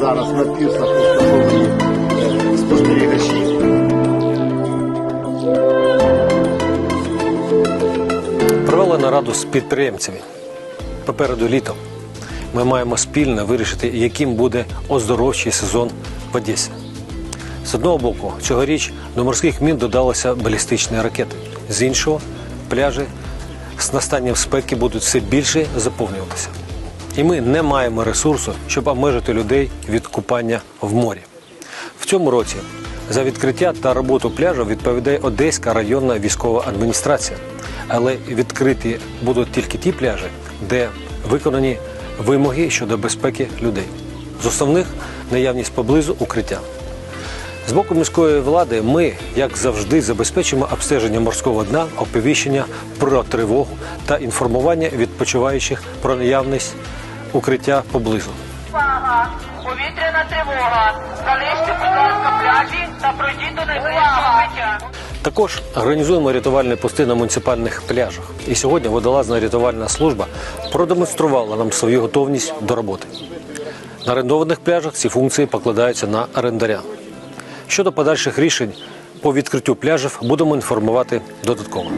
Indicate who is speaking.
Speaker 1: зараз на пірсах установлені спостерігачі. Провели нараду з підприємцями. Попереду літо. Ми маємо спільно вирішити, яким буде оздоровчий сезон в Одесі. З одного боку, цьогоріч до морських мін додалися балістичні ракети, з іншого пляжі з настанням спеки будуть все більше заповнюватися. І ми не маємо ресурсу, щоб обмежити людей від купання в морі. В цьому році за відкриття та роботу пляжу відповідає Одеська районна військова адміністрація. Але відкриті будуть тільки ті пляжі, де виконані вимоги щодо безпеки людей. З основних наявність поблизу укриття. З боку міської влади ми, як завжди, забезпечимо обстеження морського дна, оповіщення про тривогу та інформування відпочиваючих про наявність укриття поблизу.
Speaker 2: Увага! Повітряна тривога! Залиште, будь ласка, пляжі та пройдіть до найближчого укриття.
Speaker 1: Також організуємо рятувальні пости на муніципальних пляжах. І сьогодні водолазна рятувальна служба продемонструвала нам свою готовність до роботи. На орендованих пляжах ці функції покладаються на орендаря. Щодо подальших рішень по відкриттю пляжів будемо інформувати додатково.